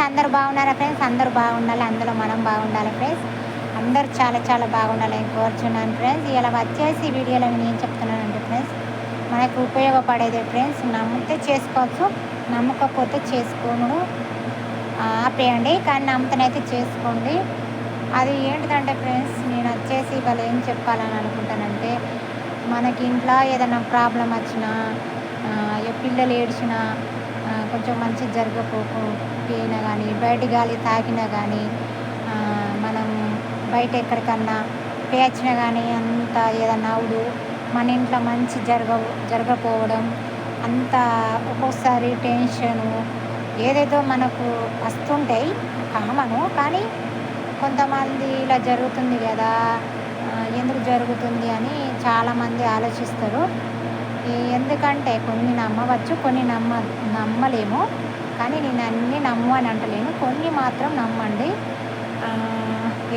Friends అందరు బాగున్నారా friends? అందరూ బాగుండాలి అందులో మనం బాగుండాలి ఫ్రెండ్స్. అందరూ చాలా చాలా బాగుండాలని కోరుచున్నాను ఫ్రెండ్స్. ఇలా వచ్చేసి వీడియోలో నేను చెప్తున్నానండి ఫ్రెండ్స్. మనకు ఉపయోగపడేది ఫ్రెండ్స్ నమ్మితే చేసుకోవచ్చు నమ్మకపోతే చేసుకోను ఆపేయండి కానీ నమ్ముతనైతే చేసుకోండి. అది ఏంటిదంటే ఫ్రెండ్స్ నేను వచ్చేసి ఇవాళ ఏం చెప్పాలని అనుకుంటానంటే మనకి ఇంట్లో ఏదైనా ప్రాబ్లం వచ్చినా పిల్లలు ఏడ్చినా కొంచెం మంచి జరగకపోయినా కానీ బయట గాలి తాకినా కానీ మనం బయట ఎక్కడికన్నా పేచినా కానీ అంత ఏదన్నా అవుడు మన ఇంట్లో మంచి జరగ జరగకపోవడం అంత ఒక్కోసారి టెన్షను ఏదేదో మనకు వస్తుంటాయి కామను కానీ కొంతమంది ఇలా జరుగుతుంది కదా ఎందుకు జరుగుతుంది అని చాలామంది ఆలోచిస్తారు. ఎందుకంటే కొన్ని నమ్మవచ్చు కొన్ని నమ్మ నమ్మలేము. కానీ నేను అన్నీ నమ్ము అని అంటలేను. కొన్ని మాత్రం నమ్మండి.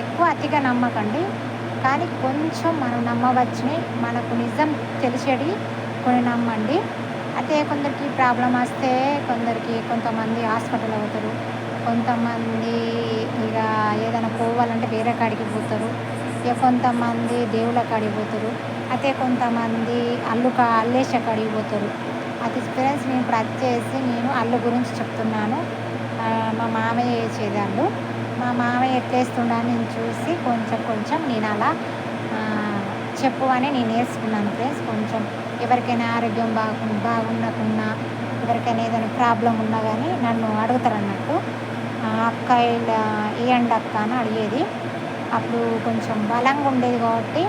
ఎక్కువ అతిగా నమ్మకండి. కానీ కొంచెం మనం నమ్మవచ్చుని మనకు నిజం తెలిసేది కొన్ని నమ్మండి. అయితే కొందరికి ప్రాబ్లం వస్తే కొందరికి కొంతమంది హాస్పిటల్ అవుతారు. కొంతమంది ఇక ఏదైనా పోవాలంటే వేరే కాడికి పోతారు. ఇక కొంతమంది దేవుళ్ళ కాడికి పోతారు. అయితే కొంతమంది అల్లు కా అడిగిపోతారు పోతారు. అది ఎక్స్పీరియన్స్ నేను ఇప్పుడు చేసి నేను అల్లు గురించి చెప్తున్నాను. మా మామయ్య వేసేది అల్లు. మా మామయ్య ఎట్లేస్తుండా నేను చూసి కొంచెం కొంచెం నేను అలా చెప్పు అని నేను నేర్చుకున్నాను ఫ్రెండ్స్ కొంచెం ఎవరికైనా ఆరోగ్యం బాగు బాగుండకున్నా ఎవరికైనా ఏదైనా ప్రాబ్లం ఉన్నా కానీ నన్ను అడుగుతారు అన్నట్టు. అక్క ఇలా ఇయ్యండి అక్క అని అడిగేది. అప్పుడు కొంచెం బలంగా ఉండేది కాబట్టి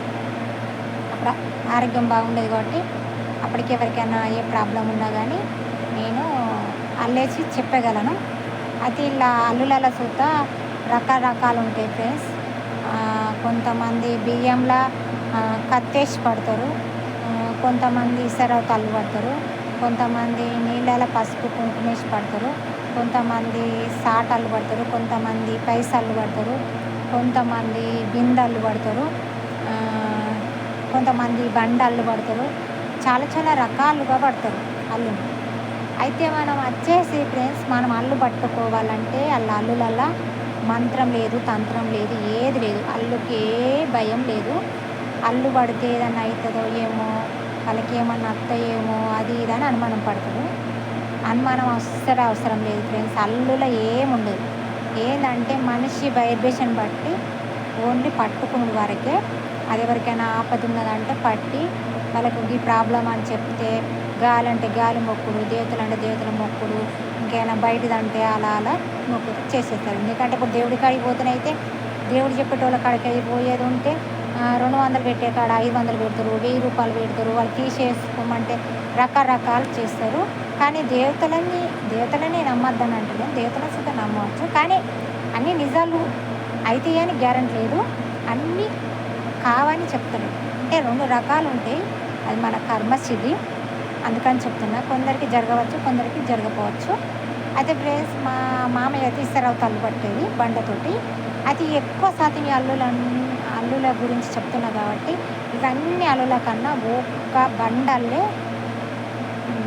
ఆరోగ్యం బాగుండేది కాబట్టి అప్పటికి ఎవరికైనా ఏ ప్రాబ్లం ఉన్నా కానీ నేను అల్లేసి చెప్పగలను. అయితే ఇలా అల్లుల సూత రకరకాలు ఉంటాయి ఫ్రెండ్స్. కొంతమంది బియ్యంలో కత్తేసి పడతారు. కొంతమంది ఇసరవ తల్లు పడతారు. కొంతమంది నీళ్ళలో పసుపు కుంకుమేసి పడతారు. కొంతమంది సాటలు పడతారు. కొంతమంది పైసలు పడతారు. కొంతమంది బిందెలు పడతారు. కొంతమంది కొంతమంది బండళ్ళు పడతారు చాలా చాలా రకాలుగా పడతారు అల్లుని. అయితే మనం వచ్చేసి ఫ్రెండ్స్ మనం అల్లు పట్టుకోవాలంటే అల్ల అల్లులల్లా మంత్రం లేదు తంత్రం లేదు ఏది లేదు. అల్లుకి ఏ భయం లేదు. అల్లు పడితే ఏదన్నా అవుతుందో ఏమో వాళ్ళకి ఏమన్నా అత్తయేమో అది ఇది అని అనుమానం పడతాడు అనుమానం అస్సలు అవసరం లేదు ఫ్రెండ్స్. అల్లులో ఏముండదు ఏంటంటే మనిషి వైబ్రేషన్ బట్టి ఓన్లీ పట్టుకునే వరకే అది ఎవరికైనా ఆపద ఉన్నదంటే పట్టి వాళ్ళకు ఈ ప్రాబ్లం అని చెప్తే గాలి అంటే గాలి మొక్కుడు దేవతలు అంటే దేవతల మొక్కుడు ఇంకేమైనా బయటదంటే అలా అలా మొక్కుడు చేసేస్తారు. ఎందుకంటే ఇప్పుడు దేవుడి కాడికి పోతేనైతే దేవుడు చెప్పేటోళ్ళ కాడికి పోయేది ఉంటే రెండు వందలు పెట్టే కాడ ఐదు వందలు పెడతారు వెయ్యి రూపాయలు పెడతారు వాళ్ళు తీసేసుకోమంటే రకరకాలు చేస్తారు. కానీ దేవతలని దేవతలని నమ్మద్దని అంటలేదు దేవతల సుద్ధ నమ్మవచ్చు కానీ అన్ని నిజాలు అయితే అని గ్యారంటీ లేదు. అన్నీ కావని చెప్తున్నాడు అంటే రెండు రకాలు ఉంటాయి. అది మన కర్మసిద్ధి అందుకని చెప్తున్నా. కొందరికి జరగవచ్చు కొందరికి జరగపోవచ్చు అయితే ప్లేస్ మా మామయ్య అయితే ఇస్తరావు తల్లు పట్టేది బండతోటి. అది ఎక్కువ శాతం ఈ అల్లుల అల్లుల గురించి చెప్తున్నా కాబట్టి ఇవన్నీ అల్లుల కన్నా ఒక్క బండల్లే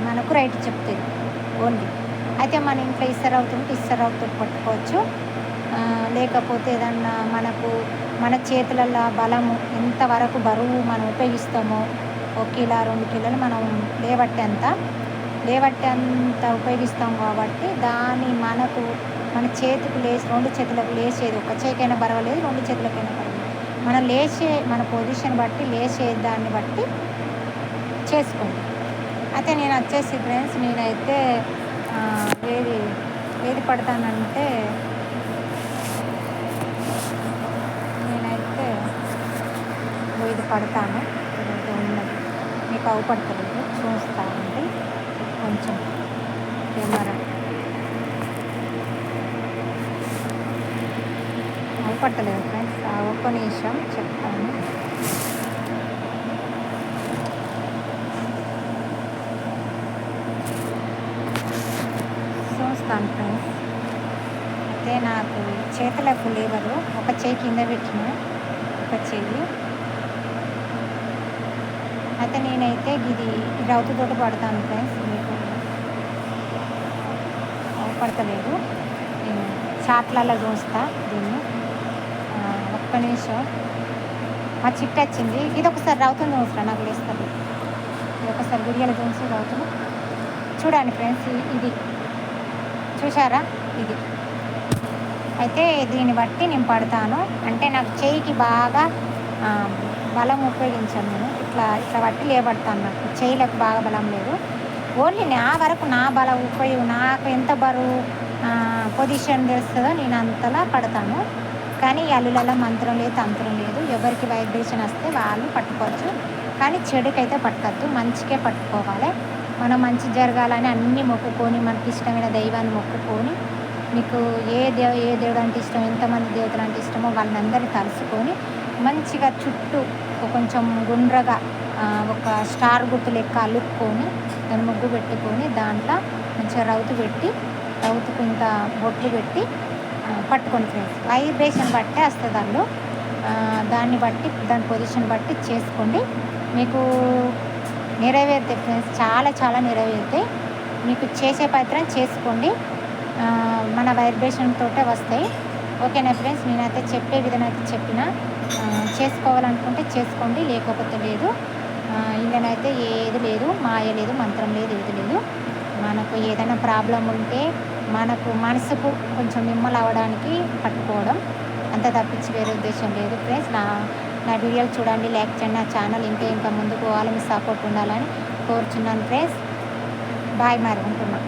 మనకు రైట్ చెప్తుంది ఓన్లీ. అయితే మన ఇంట్లో ఇస్తరవుతుంటే ఇస్తరవుతో పట్టుకోవచ్చు. లేకపోతే ఏదన్నా మనకు మన చేతులలో బలము ఎంతవరకు బరువు మనం ఉపయోగిస్తామో ఒక కిలో రెండు కిలోలు మనం లేవట్టేంత లేవట్టేంత ఉపయోగిస్తాం కాబట్టి దాన్ని మనకు మన చేతికి లేచి రెండు చేతులకు లేచేది ఒక చేకైనా పర్వాలేదు రెండు చేతులకైనా పర్వాలేదు మనం లేచే మన పొజిషన్ బట్టి లేచే దాన్ని బట్టి చేసుకోండి. అయితే నేను వచ్చేసి ఫ్రెండ్స్ నేనైతే ఏది ఏది పడతానంటే నేనైతే ఇదిగో ఇది పడతాను. ఉన్నది మీకు అవపడతలేదు చూస్తానండి కొంచెం కెమెరా. అవపడతలేదు ఫ్రెండ్స్. ఆ ఒక్క నిమిషం చెప్తాను. చూస్తాను ఫ్రెండ్స్. అయితే నాకు చేతులకు లేవదు. ఒక చేయి కింద పెట్టిన ఒక చెయ్యి అయితే నేనైతే ఇది రౌతుతోటి పడతాను ఫ్రెండ్స్ మీకు పడతలేదు. నేను చాట్లలో చూస్తా దీన్ని. ఒక్క నిమిషం. మా చిట్ట వచ్చింది. ఇది ఒకసారి రౌతుంది చూసరా? నాకు లేస్తుంది ఇది ఒకసారి గురియలు చూసి రౌతులు చూడండి ఫ్రెండ్స్ ఇది. చూసారా ఇది. అయితే దీన్ని బట్టి నేను పడతాను. అంటే నాకు చేయికి బాగా బలం ఉపయోగించాను నేను. ఇట్లా ఇట్లా బట్టి లేబడతాను నాకు. చేయిలకు బాగా బలం లేదు. ఓన్లీ నా వరకు నా బలం ఉపయోగం నాకు ఎంత బరువు పొజిషన్ తెలుస్తుందో నేను అంతలా పడతాను. కానీ అల్లులలో మంత్రం లేదు తంత్రం లేదు. ఎవరికి వైబ్రేషన్ వస్తే వాళ్ళు పట్టుకోవచ్చు. కానీ చెడుకైతే పట్టద్దు. మంచికే పట్టుకోవాలి. మనం మంచి జరగాలని అన్నీ మొక్కుకొని మనకి ఇష్టమైన దైవాన్ని మొక్కుకొని మీకు ఏ దేవ ఏ దేవుడు అంటే ఇష్టం ఎంతమంది దేవతలు అంటే ఇష్టమో వాళ్ళందరినీ తలుసుకొని మంచిగా చుట్టూ కొంచెం గుండ్రగా ఒక స్టార్ గుర్తు లెక్క అలుక్కొని దాన్ని ముగ్గు పెట్టుకొని దాంట్లో మంచిగా రౌతు పెట్టి రౌతుకు ఇంత బొట్లు పెట్టి పట్టుకొని ఫ్రెండ్స్. వైబ్రేషన్ బట్టే వస్తుంది దానిలో దాన్ని బట్టి దాని పొజిషన్ బట్టి చేసుకోండి. మీకు నెరవేరుతాయి ఫ్రెండ్స్. చాలా చాలా నెరవేరుతాయి. మీకు చేసే ప్రయత్నం చేసుకోండి. మన వైబ్రేషన్ తోటే వస్తాయి. ఓకేనా ఫ్రెండ్స్? నేనైతే చెప్పే విధంగా అయితే చెప్పిన చేసుకోవాలనుకుంటే చేసుకోండి లేకపోతే లేదు. ఇళ్ళనైతే ఏది లేదు మాయ లేదు మంత్రం లేదు ఏది లేదు. మనకు ఏదైనా ప్రాబ్లం ఉంటే మనకు మనసుకు కొంచెం మిమ్మల్ని అవ్వడానికి పట్టుకోవడం అంత తప్పించి వేరే ఉద్దేశం లేదు ఫ్రెండ్స్. నా నా వీడియోలు చూడండి లైక్ చేయండి నా ఛానల్ ఇంకా ఇంకా ముందుకు పోవాలి మీ సపోర్ట్ ఉండాలని కోరుచున్నాను ఫ్రెండ్స్. బాయ్ మరి ఉంటున్నాను